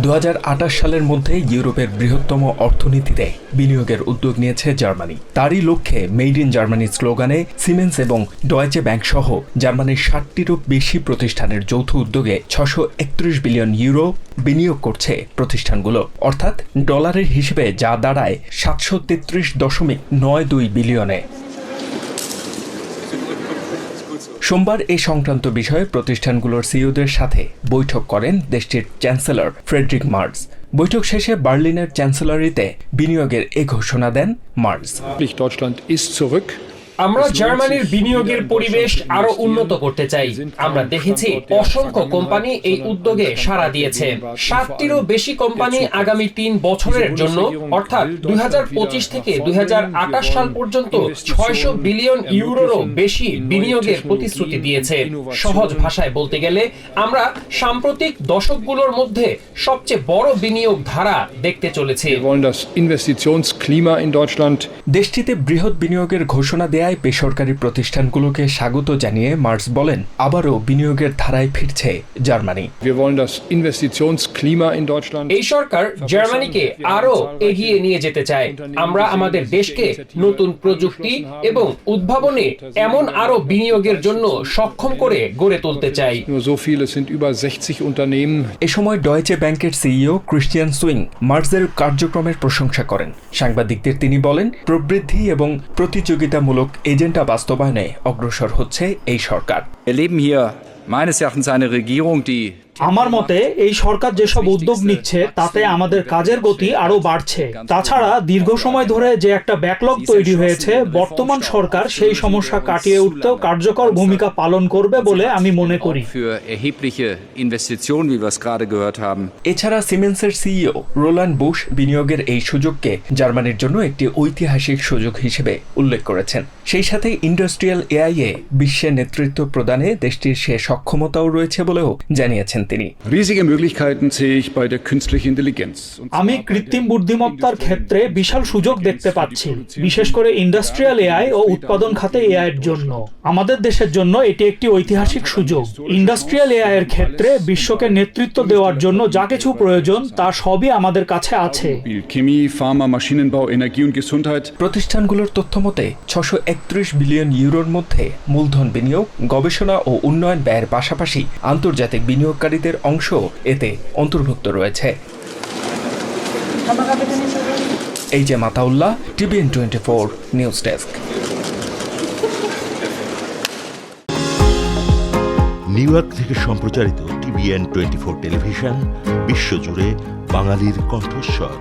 দু হাজার আটাশ সালের মধ্যে ইউরোপের বৃহত্তম অর্থনীতিতে বিনিয়োগের উদ্যোগ নিয়েছে জার্মানি। তারই লক্ষ্যে মেড ইন জার্মানি স্লোগানে সিমেন্স এবং ডয়েচে ব্যাংক সহ জার্মানির ষাটটিরও বেশি প্রতিষ্ঠানের যৌথ উদ্যোগে ছশো একত্রিশ বিলিয়ন ইউরো বিনিয়োগ করছে প্রতিষ্ঠানগুলো। অর্থাৎ ডলারের হিসেবে যা দাঁড়ায় সাতশো তেত্রিশ দশমিক নয় দুই বিলিয়নে। সোমবার এই সংক্রান্ত বিষয়ে প্রতিষ্ঠানগুলোর সিইওদের সাথে বৈঠক করেন দেশটির চ্যান্সেলর ফ্রেডরিক মার্স বৈঠক শেষে বার্লিনের চ্যান্সেলরিতে বিনিয়োগের এ ঘোষণা দেন মার্স. আমরা জার্মানির বিনিয়োগের পরিবেশ আরও উন্নত করতে চাই। আমরা দেখেছি অসংখ্য কোম্পানি এই উদ্যোগে সাড়া দিয়েছে। সাতটিরও বেশি কোম্পানি আগামী তিন বছরের জন্য অর্থাৎ দুই থেকে দুই সাল পর্যন্ত ছয়শো বিলিয়ন ইউরোরও বেশি বিনিয়োগের প্রতিশ্রুতি দিয়েছে। সহজ ভাষায় বলতে গেলে আমরা সাম্প্রতিক দশকগুলোর মধ্যে সবচেয়ে বড় বিনিয়োগ ধারা দেখতে চলেছি। দেশটিতে বৃহৎ বিনিয়োগের ঘোষণা দেয় বেসরকারি প্রতিষ্ঠানগুলোকে স্বাগত জানিয়ে মার্স বলেন আবারও বিনিয়োগের ধারায় ফিরছে Germany. Wir wollen das Investitionsklima in Deutschland এই সরকার জার্মানিকে আরও এগিয়ে নিয়ে যেতে চায়। আমরা আমাদের দেশকে নতুন প্রযুক্তি এবং উদ্ভাবনে এমন আরও বিনিয়োগের জন্য সক্ষম করে গড়ে তুলতে চাই। Nur so viel, es sind über 60 Unternehmen. এ সময় ডয়েচে ব্যাংকের সিইও ক্রিস্টিয়ান সুইং মার্সের কার্যক্রমের প্রশংসা করেন। সাংবাদিকদের তিনি বলেন প্রবৃদ্ধি এবং প্রতিযোগিতামূলক এজেন্ডা বাস্তবায়নে অগ্রসর হচ্ছে এই সরকার Wir erleben hier meines Erachtens eine Regierung, die আমার মতে এই সরকার যেসব উদ্যোগ নিচ্ছে তাতে আমাদের কাজের গতি আরও বাড়ছে। তাছাড়া দীর্ঘ সময় ধরে যে একটা ব্যাকলগ তৈরি হয়েছে বর্তমান সরকার সেই সমস্যা কাটিয়ে উঠতেও কার্যকর ভূমিকা পালন করবে বলে আমি মনে করি। এছাড়া সিমেন্সের সিইও রোলান্ড বুশ বিনিয়োগের এই সুযোগকে জার্মানির জন্য একটি ঐতিহাসিক সুযোগ হিসেবে উল্লেখ করেছেন। সেই সাথে ইন্ডাস্ট্রিয়াল এআইএ বিশ্বে নেতৃত্ব প্রদানে দেশটির সে সক্ষমতাও রয়েছে বলেও জানিয়েছেন তিনি Riesige Möglichkeiten sehe ich bei der künstlichen Intelligenz. Und আমি কৃত্রিম বুদ্ধিমত্তার ক্ষেত্রে বিশাল সুযোগ দেখতে পাচ্ছি বিশেষ করে ইন্ডাস্ট্রিয়াল এআই ও উৎপাদন খাতে এআই এর জন্য আমাদের দেশের জন্য এটি একটি ঐতিহাসিক সুযোগ ইন্ডাস্ট্রিয়াল এআই এর ক্ষেত্রে বিশ্বকে নেতৃত্ব দেওয়ার জন্য যা কিছু প্রয়োজন তা সবই আমাদের কাছে আছে Chemie, Pharma, Maschinenbau, Energie und Gesundheit. প্রতিষ্ঠানগুলোর তথ্যমতে ছশো একত্রিশ বিলিয়ন ইউরোর মধ্যে মূলধন বিনিয়োগ গবেষণা ও উন্নয়ন ব্যয়ের পাশাপাশি আন্তর্জাতিক বিনিয়োগকারীদের অংশ এতে অন্তর্ভুক্ত রয়েছে। এই যে Mataullah, TVN twenty four news desk. New York থেকে সম্প্রচারিত টিভিএন টোয়েন্টি ফোর টেলিভিশন, বিশ্বজুড়ে বাঙালির কণ্ঠস্বর।